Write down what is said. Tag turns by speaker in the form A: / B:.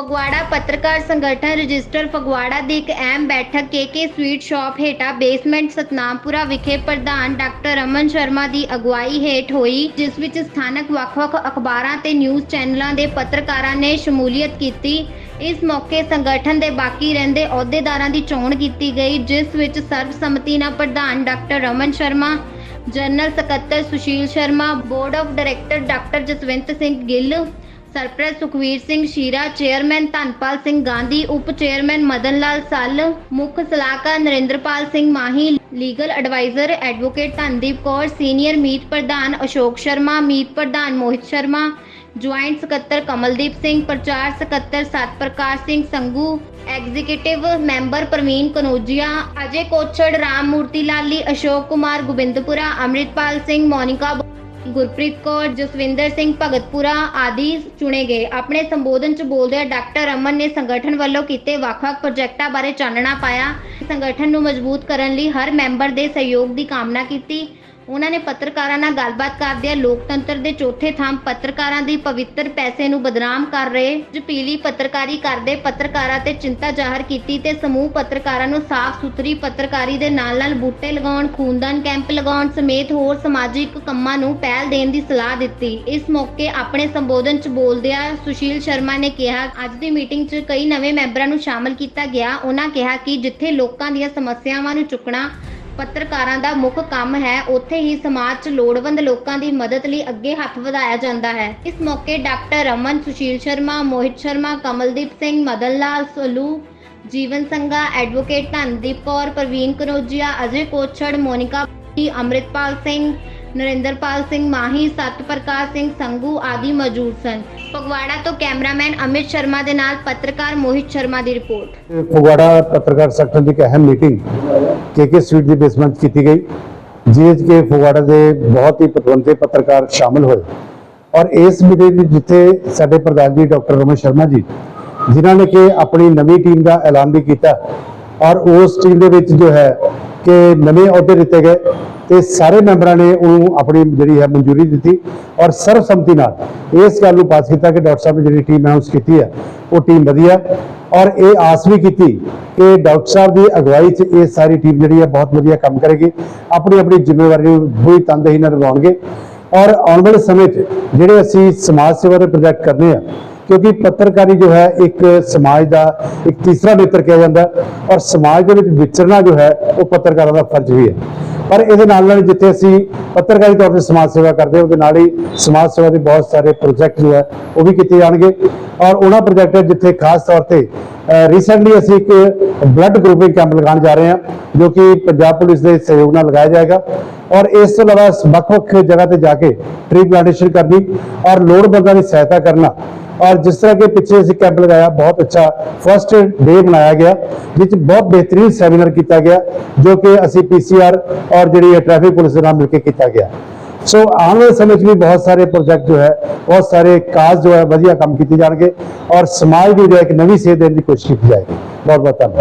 A: ਫਗਵਾੜਾ ਪੱਤਰਕਾਰ ਸੰਗਠਨ ਰਜਿਸਟਰ ਫਗਵਾੜਾ ਦੀ ਇੱਕ ਅਹਿਮ ਬੈਠਕ ਕੇਕੇ ਸਵੀਟ ਸ਼ਾਪ ਹੇਠਾਂ ਬੇਸਮੈਂਟ ਸਤਨਾਮਪੁਰਾ ਵਿਖੇ ਪ੍ਰਧਾਨ ਡਾਕਟਰ ਅਮਨ ਸ਼ਰਮਾ ਦੀ ਅਗਵਾਈ ਹੇਠ ਹੋਈ, ਜਿਸ ਵਿੱਚ ਸਥਾਨਕ ਵੱਖ-ਵੱਖ ਅਖਬਾਰਾਂ ਤੇ ਨਿਊਜ਼ ਚੈਨਲਾਂ ਦੇ ਪੱਤਰਕਾਰਾਂ ਨੇ ਸ਼ਮੂਲੀਅਤ ਕੀਤੀ। ਇਸ ਮੌਕੇ ਸੰਗਠਨ ਦੇ ਬਾਕੀ ਰਹਿੰਦੇ ਅਹੁਦੇਦਾਰਾਂ ਦੀ ਚੋਣ ਕੀਤੀ ਗਈ, ਜਿਸ ਵਿੱਚ ਸਰਬਸੰਮਤੀ ਨਾਲ ਪ੍ਰਧਾਨ ਡਾਕਟਰ ਅਮਨ ਸ਼ਰਮਾ, ਜਨਰਲ ਸਕੱਤਰ Sushil Sharma, board of director doctor Jaswant Singh Gill ਸਰਪ੍ਰਸਤ ਸੁਖਵੀਰ ਸਿੰਘ ਸ਼ੀਰਾ, ਚੇਅਰਮੈਨ ਧਨਪਾਲ ਸਿੰਘ ਗਾਂਧੀ, ਉਪ ਚੇਅਰਮੈਨ ਮਦਨ ਲਾਲ ਸੱਲ, ਮੁੱਖ ਸਲਾਹਕਾਰ Narinderpal Singh Mahi, legal adviser advocate Dhandeep Kaur, senior ਮੀਤ ਪ੍ਰਧਾਨ ਅਸ਼ੋਕ ਸ਼ਰਮਾ, ਮੀਤ ਪ੍ਰਧਾਨ ਮੋਹਿਤ ਸ਼ਰਮਾ, ਜੁਆਇੰਟ ਸਕੱਤਰ ਕਮਲਦੀਪ ਸਿੰਘ, ਪ੍ਰਚਾਰ ਸਕੱਤਰ ਸਤਪ੍ਰਕਾਸ਼ ਸਿੰਘ ਸੰਗੂ ਐਗਜ਼ੀਕਿਊਟਿਵ ਮੈਂਬਰ ਪ੍ਰਵੀਨ ਕਨੋਜੀਆ, ਅਜੇ ਕੋਛੜ, ਰਾਮ ਮੂਰਤੀ ਲਾਲੀ ਅਸ਼ੋਕ ਕੁਮਾਰ, ਗੋਬਿੰਦਪੁਰਾ, ਅੰਮ੍ਰਿਤਪਾਲ ਸਿੰਘ, ਮੋਨਿਕਾ ਗੁਰਪ੍ਰੀਤ ਕੌਰ, ਜਸਵਿੰਦਰ ਸਿੰਘ ਭਗਤਪੁਰਾ ਆਦਿ ਚੁਣੇ ਗਏ। ਆਪਣੇ ਸੰਬੋਧਨ ਚ ਬੋਲਦਿਆਂ ਡਾਕਟਰ ਅਮਨ ਨੇ ਸੰਗਠਨ ਵੱਲੋਂ ਕੀਤੇ ਵੱਖ-ਵੱਖ ਪ੍ਰੋਜੈਕਟਾਂ ਬਾਰੇ ਚਾਨਣਾ ਪਾਇਆ। ਸੰਗਠਨ ਨੂੰ ਮਜ਼ਬੂਤ ਕਰਨ ਲਈ ਹਰ ਮੈਂਬਰ ਦੇ ਸਹਿਯੋਗ ਦੀ ਕਾਮਨਾ ਕੀਤੀ। ਉਹਨਾਂ ਨੇ ਪੱਤਰਕਾਰਾਂ ਨਾਲ ਗੱਲਬਾਤ ਕਰਦਿਆਂ ਲੋਕਤੰਤਰ ਦੇ ਚੌਥੇ ਥੰਮ ਪੱਤਰਕਾਰਾਂ ਦੀ ਪਵਿੱਤਰ ਪੈਸੇ ਨੂੰ ਬਦਨਾਮ ਕਰ ਰਹੇ ਜਪੀਲੀ ਪੱਤਰਕਾਰੀ ਕਰਦੇ ਪੱਤਰਕਾਰਾਂ ਤੇ ਚਿੰਤਾ ਜ਼ਾਹਰ ਕੀਤੀ ਤੇ ਸਮੂਹ ਪੱਤਰਕਾਰਾਂ ਨੂੰ ਸਾਫ਼ ਸੁਥਰੀ ਪੱਤਰਕਾਰੀ ਦੇ ਨਾਲ-ਨਾਲ ਬੂਟੇ ਲਗਾਉਣ, ਖੂਨਦਾਨ ਕੈਂਪ ਲਗਾਉਣ ਸਮੇਤ ਹੋਰ ਸਮਾਜਿਕ ਕੰਮਾਂ ਨੂੰ ਪਹਿਲ ਦੇਣ ਦੀ ਸਲਾਹ ਦਿੱਤੀ। ਇਸ ਮੌਕੇ ਆਪਣੇ ਸੰਬੋਧਨ 'ਚ ਬੋਲਦਿਆਂ ਸੁਸ਼ੀਲ ਸ਼ਰਮਾ ਨੇ ਕਿਹਾ, ਅੱਜ ਦੀ ਮੀਟਿੰਗ 'ਚ ਕਈ ਨਵੇਂ ਮੈਂਬਰਾਂ ਨੂੰ ਸ਼ਾਮਲ ਕੀਤਾ ਗਿਆ। ਉਹਨਾਂ ਕਿਹਾ ਕਿ ਜਿੱਥੇ ਲੋਕਾਂ ਦੀਆਂ ਸਮੱਸਿਆਵਾਂ ਨੂੰ ਚੁੱਕਣਾ ਪੱਤਰਕਾਰਾਂ ਦਾ ਮੁੱਖ ਕੰਮ ਹੈ ਉੱਥੇ ਹੀ ਸਮਾਜ 'ਚ ਲੋੜਵੰਦ ਲੋਕਾਂ ਦੀ ਮਦਦ ਲਈ ਅੱਗੇ ਹੱਥ ਵਧਾਇਆ ਜਾਂਦਾ ਹੈ। ਇਸ ਮੌਕੇ ਡਾਕਟਰ ਰਮਨ ਸੁਸ਼ੀਲ ਸ਼ਰਮਾ ਮੋਹਿਤ ਸ਼ਰਮਾ ਕਮਲਦੀਪ ਸਿੰਘ ਮਦਨ ਲਾਲ ਸੋਲੂ ਜੀਵਨ ਸੰਘਾ ਐਡਵੋਕੇਟ ਧਨਦੀਪ ਕੌਰ ਪ੍ਰਵੀਨ ਕਰੋਜੀਆ ਅਜੇ ਕੋਛੜ ਮੋਨਿਕਾ ਜੀ, ਸਿੰਘ ਨਰਿੰਦਰਪਾਲ ਸਿੰਘ ਮਾਹੀ ਸਤਪ੍ਰਕਾਸ਼ ਸਿੰਘ ਸੰਗੂ ਆਦਿ ਮੌਜੂਦ ਸਨ। ਫਗਵਾੜਾ ਤੋਂ ਕੈਮਰਾਮੈਨ ਅਮਿਤ ਸ਼ਰਮਾ ਦੇ ਨਾਲ ਪੱਤਰਕਾਰ ਮੋਹਿਤ ਸ਼ਰਮਾ ਦੀ ਰਿਪੋਰਟ।
B: ਫਗਵਾੜਾ ਪੱਤਰਕਾਰ ਸੈਕਟਰ ਦੀ ਇੱਕ ਅਹਿਮ ਮੀਟਿੰਗ ਕੇਕੇ ਸਵੀਟ ਦੀ ਬੇਸਮੈਂਟ ਕੀਤੀ ਗਈ। ਜਿਸ ਕੇ ਫਗਵਾੜਾ ਦੇ ਬਹੁਤ ਹੀ ਪਤਵੰਤੇ ਪੱਤਰਕਾਰ ਸ਼ਾਮਲ ਹੋਏ। ਔਰ ਇਸ ਮੀਟਿੰਗ ਵਿੱਚ ਜਿੱਥੇ ਸਾਡੇ ਪ੍ਰਧਾਨ ਜੀ ਡਾਕਟਰ ਰਮਨ ਸ਼ਰਮਾ ਜੀ, ਜਿਨ੍ਹਾਂ ਨੇ ਕਿ ਆਪਣੀ ਨਵੀਂ ਟੀਮ ਦਾ ਐਲਾਨ ਵੀ ਕੀਤਾ। ਔਰ ਉਸ ਟੀਮ ਦੇ ਵਿੱਚ ਜੋ ਹੈ ਕਿ ਨਵੇਂ ਅਹੁਦੇ ਦਿੱਤੇ ਗਏ ਤੇ ਸਾਰੇ ਮੈਂਬਰਾਂ ਨੇ ਉਹਨੂੰ ਆਪਣੀ ਜਿਹੜੀ ਹੈ ਮਨਜ਼ੂਰੀ ਦਿੱਤੀ ਔਰ ਸਰਬਸੰਮਤੀ ਨਾਲ ਇਸ ਗੱਲ ਨੂੰ ਪਾਸ ਕੀਤਾ ਕਿ ਡਾਕਟਰ ਸਾਹਿਬ ਨੇ ਜਿਹੜੀ ਟੀਮ ਅਨਾਉਂਸ ਕੀਤੀ ਹੈ, ਉਹ ਟੀਮ ਵਧੀਆ ਔਰ ਇਹ ਆਸ ਵੀ ਕੀਤੀ ਕਿ ਡਾਕਟਰ ਸਾਹਿਬ ਦੀ ਅਗਵਾਈ 'ਚ ਇਹ ਸਾਰੀ ਟੀਮ ਜਿਹੜੀ ਹੈ ਬਹੁਤ ਵਧੀਆ ਕੰਮ ਕਰੇਗੀ, ਆਪਣੀ ਆਪਣੀ ਜ਼ਿੰਮੇਵਾਰੀ ਨੂੰ ਪੂਰੀ ਤਨਦੇਹੀ ਨਾਲ ਨਿਭਾਉਣਗੇ ਔਰ ਆਉਣ ਵਾਲੇ ਸਮੇਂ 'ਚ ਜਿਹੜੇ ਅਸੀਂ ਸਮਾਜ ਸੇਵਾ ਦੇ ਪ੍ਰੋਜੈਕਟ ਕਰਨੇ ਆ ਕਿਉਂਕਿ ਪੱਤਰਕਾਰੀ ਜੋ ਹੈ ਇੱਕ ਸਮਾਜ ਦਾ ਇੱਕ ਤੀਸਰਾ ਨੇਤਰ ਕਿਹਾ ਜਾਂਦਾ ਔਰ ਸਮਾਜ ਦੇ ਵਿੱਚ ਵਿਚਰਨਾ ਜੋ ਹੈ ਉਹ ਪੱਤਰਕਾਰਾਂ ਦਾ ਫਰਜ਼ ਵੀ ਹੈ। ਪਰ ਇਹਦੇ ਨਾਲ ਨਾਲ ਜਿੱਥੇ ਅਸੀਂ ਪੱਤਰਕਾਰੀ ਤੌਰ ਤੇ ਸਮਾਜ ਸੇਵਾ ਕਰਦੇ ਹਾਂ, ਉਹਦੇ ਨਾਲ ਹੀ ਸਮਾਜ ਸੇਵਾ ਦੇ ਬਹੁਤ ਸਾਰੇ ਪ੍ਰੋਜੈਕਟ ਜੋ ਹੈ ਉਹ ਵੀ ਕੀਤੇ ਜਾਣਗੇ। ਔਰ ਉਹਨਾਂ ਪ੍ਰੋਜੈਕਟ ਜਿੱਥੇ ਖਾਸ ਤੌਰ ਤੇ ਰੀਸੈਂਟਲੀ ਅਸੀਂ ਇੱਕ ਬਲੱਡ ਗਰੁੱਪਿੰਗ ਕੈਂਪ ਲਗਾਉਣ ਜਾ ਰਹੇ ਹਾਂ, ਜੋ ਕਿ ਪੰਜਾਬ ਪੁਲਿਸ ਦੇ ਸਹਿਯੋਗ ਨਾਲ ਲਗਾਇਆ ਜਾਏਗਾ। ਔਰ ਇਸ ਤੋਂ ਇਲਾਵਾ ਵੱਖ-ਵੱਖ ਜਗ੍ਹਾ ਤੇ ਜਾ ਕੇ ਟ੍ਰੀ ਪਲਾਂਟੇਸ਼ਨ ਕਰਨੀ ਔਰ ਲੋੜਵੰਦਾਂ ਦੀ ਸਹਾਇਤਾ ਕਰਨਾ ਔਰ ਜਿਸ ਤਰ੍ਹਾਂ ਕਿ ਪਿੱਛੇ ਅਸੀਂ ਕੈਂਪ ਲਗਾਇਆ ਬਹੁਤ ਅੱਛਾ ਫਰਸਟ ਡੇ ਮਨਾਇਆ ਗਿਆ ਜਿਸ 'ਚ ਬਹੁਤ ਬਿਹਤਰੀਨ ਸੈਮੀਨਾਰ ਕੀਤਾ ਗਿਆ ਜੋ ਕਿ ਅਸੀਂ ਪੀਸੀਆਰ ਔਰ ਜਿਹੜੀ ਟ੍ਰੈਫਿਕ ਪੁਲਿਸ ਦੇ ਨਾਲ ਮਿਲ ਕੇ ਕੀਤਾ ਗਿਆ ਸੋ ਆਉਣ ਵਾਲੇ ਸਮੇਂ 'ਚ ਵੀ ਬਹੁਤ ਸਾਰੇ ਪ੍ਰੋਜੈਕਟ ਜੋ ਹੈ ਬਹੁਤ ਸਾਰੇ ਕਾਜ਼ ਜੋ ਹੈ ਵਧੀਆ ਕੰਮ ਕੀਤੇ ਜਾਣਗੇ ਔਰ ਸਮਾਜ ਦੀ ਜੋ ਹੈ ਇੱਕ ਨਵੀਂ ਸੇਧ ਦੇਣ ਦੀ ਕੋਸ਼ਿਸ਼ ਕੀਤੀ ਜਾਏਗੀ ਬਹੁਤ ਬਹੁਤ ਧੰਨਵਾਦ